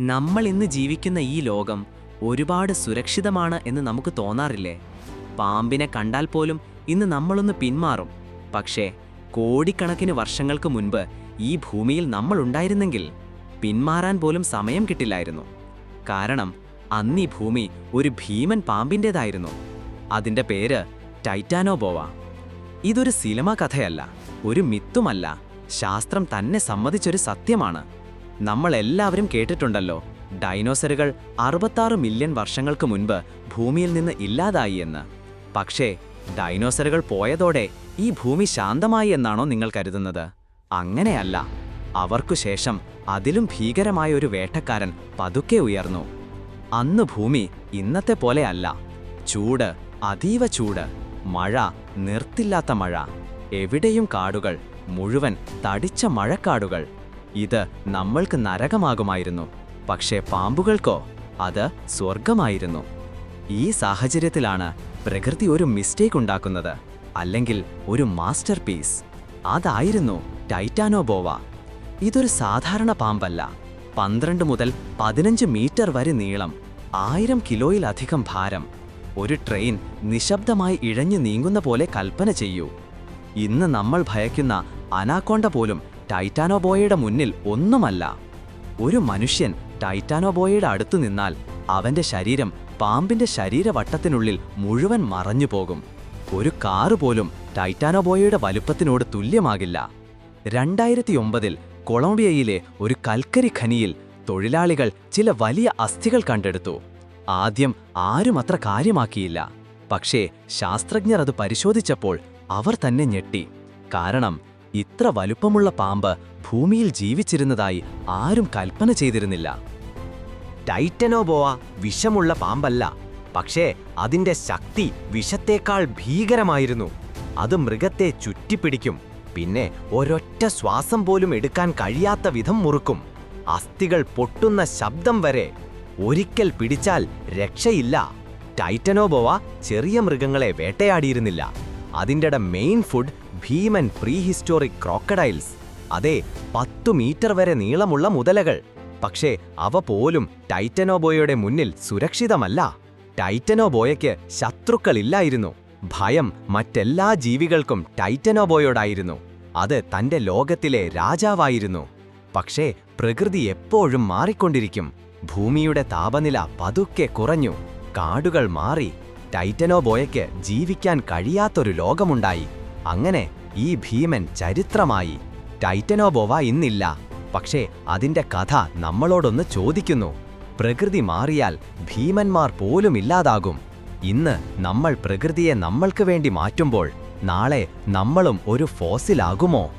നമ്മൾ ഇന്ന് ജീവിക്കുന്ന ഈ ലോകം ഒരുപാട് സുരക്ഷിതമാണ് എന്ന് നമുക്ക് തോന്നാറില്ലേ? പാമ്പിനെ കണ്ടാൽ പോലും ഇന്ന് നമ്മളൊന്ന് പിന്മാറും. പക്ഷേ കോടിക്കണക്കിന് വർഷങ്ങൾക്ക് മുൻപ് ഈ ഭൂമിയിൽ നമ്മൾ ഉണ്ടായിരുന്നെങ്കിൽ പിന്മാറാൻ പോലും സമയം കിട്ടില്ലായിരുന്നു. കാരണം അന്ന് ഈ ഭൂമി ഒരു ഭീമൻ പാമ്പിന്റേതായിരുന്നു. അതിന്റെ പേര് ടൈറ്റാനോബോവ. ഇതൊരു സിനിമ കഥയല്ല ഒരു മിത്തുമല്ല. ശാസ്ത്രം തന്നെ സമ്മതിച്ചൊരു സത്യമാണ്. നമ്മൾ എല്ലാവരും കേട്ടിട്ടുണ്ടല്ലോ. ഡൈനോസറുകൾ അറുപത്താറ് മില്യൺ വർഷങ്ങൾക്ക് മുൻപ് ഭൂമിയിൽ നിന്ന് ഇല്ലാതായി എന്ന്. പക്ഷേ ഡൈനോസറുകൾ പോയതോടെ ഈ ഭൂമി ശാന്തമായി എന്നാണോ നിങ്ങൾ കരുതുന്നത്? അങ്ങനെയല്ല. അവർക്കു ശേഷം അതിലും ഭീകരമായ ഒരു വേട്ടക്കാരൻ പതുക്കെ ഉയർന്നു. അന്ന് ഭൂമി ഇന്നത്തെ പോലെയല്ല ചൂട് അതീവ ചൂട്. മഴ നിർത്തില്ലാത്ത മഴ. എവിടെയും കാടുകൾ മുഴുവൻ തടിച്ച മഴക്കാടുകൾ. ഇത് നമ്മൾക്ക് നരകമാകുമായിരുന്നു. പക്ഷേ പാമ്പുകൾക്കോ അത് സ്വർഗമായിരുന്നു ഈ സാഹചര്യത്തിലാണ് പ്രകൃതി ഒരു മിസ്റ്റേക്ക് ഉണ്ടാക്കുന്നത്. അല്ലെങ്കിൽ ഒരു മാസ്റ്റർ പീസ് അതായിരുന്നു ടൈറ്റാനോബോവ ഇതൊരു സാധാരണ പാമ്പല്ല. പന്ത്രണ്ട് മുതൽ പതിനഞ്ച് മീറ്റർ വരെ നീളം ആയിരം കിലോയിലധികം ഭാരം. ഒരു ട്രെയിൻ നിശബ്ദമായി ഇഴഞ്ഞു നീങ്ങുന്ന പോലെ കൽപ്പന ചെയ്യൂ. ഇന്ന് നമ്മൾ ഭയക്കുന്ന അനാക്കോണ്ട പോലും ടൈറ്റാനോബോയയുടെ മുന്നിൽ ഒന്നുമല്ല. ഒരു മനുഷ്യൻ ടൈറ്റാനോബോയയുടെ അടുത്തു നിന്നാൽ അവന്റെ ശരീരം പാമ്പിന്റെ ശരീരവട്ടത്തിനുള്ളിൽ മുഴുവൻ മറഞ്ഞു പോകും. ഒരു കാറ് പോലും ടൈറ്റാനോബോയയുടെ വലുപ്പത്തിനോട് തുല്യമാകില്ല. രണ്ടായിരത്തി ഒമ്പതിൽ കൊളംബിയയിലെ ഒരു കൽക്കരി ഖനിയിൽ തൊഴിലാളികൾ ചില വലിയ അസ്ഥികൾ കണ്ടെടുത്തു. ആദ്യം ആരും അത്ര കാര്യമാക്കിയില്ല. പക്ഷേ ശാസ്ത്രജ്ഞർ അത് പരിശോധിച്ചപ്പോൾ അവർ തന്നെ ഞെട്ടി. കാരണം ഇത്ര വലുപ്പമുള്ള പാമ്പ് ഭൂമിയിൽ ജീവിച്ചിരുന്നതായി ആരും കൽപ്പന ചെയ്തിരുന്നില്ല. ടൈറ്റനോബോവ വിഷമുള്ള പാമ്പല്ല പക്ഷേ അതിന്റെ ശക്തി വിഷത്തേക്കാൾ ഭീകരമായിരുന്നു. അത് മൃഗത്തെ ചുറ്റിപ്പിടിക്കും പിന്നെ ഒരൊറ്റ ശ്വാസം പോലും എടുക്കാൻ കഴിയാത്ത വിധം മുറുക്കും. അസ്ഥികൾ പൊട്ടുന്ന ശബ്ദം വരെ ഒരിക്കൽ പിടിച്ചാൽ രക്ഷയില്ല. ടൈറ്റനോബോവ ചെറിയ മൃഗങ്ങളെ വേട്ടയാടിയിരുന്നില്ല. അതിന്റെ മെയിൻ ഫുഡ് ഭീമൻ പ്രീഹിസ്റ്റോറിക് ക്രോക്കഡൈൽസ്. അതെ പത്തു മീറ്റർ വരെ നീളമുള്ള മുതലകൾ. പക്ഷേ അവ പോലും ടൈറ്റനോബോയയുടെ മുന്നിൽ സുരക്ഷിതമല്ല. ടൈറ്റനോബോയയ്ക്ക് ശത്രുക്കളില്ലായിരുന്നു. ഭയം മറ്റെല്ലാ ജീവികൾക്കും ടൈറ്റനോബോയോടായിരുന്നു. അത് തന്റെ ലോകത്തിലെ രാജാവായിരുന്നു. പക്ഷേ പ്രകൃതി എപ്പോഴും മാറിക്കൊണ്ടിരിക്കും. ഭൂമിയുടെ താപനില പതുക്കെ കുറഞ്ഞു. കാടുകൾ മാറി. ടൈറ്റനോബോയയ്ക്ക് ജീവിക്കാൻ കഴിയാത്തൊരു ലോകമുണ്ടായി. അങ്ങനെ ഈ ഭീമൻ ചരിത്രമായി ടൈറ്റനോബോവ ഇന്നില്ല. പക്ഷേ അതിന്റെ കഥ നമ്മളോടൊന്ന് ചോദിക്കുന്നു. പ്രകൃതി മാറിയാൽ ഭീമന്മാർ പോലും ഇല്ലാതാകും. ഇന്ന് നമ്മൾ പ്രകൃതിയെ നമ്മൾക്ക് വേണ്ടി മാറ്റുമ്പോൾ നാളെ നമ്മളും ഒരു ഫോസിലാകുമോ?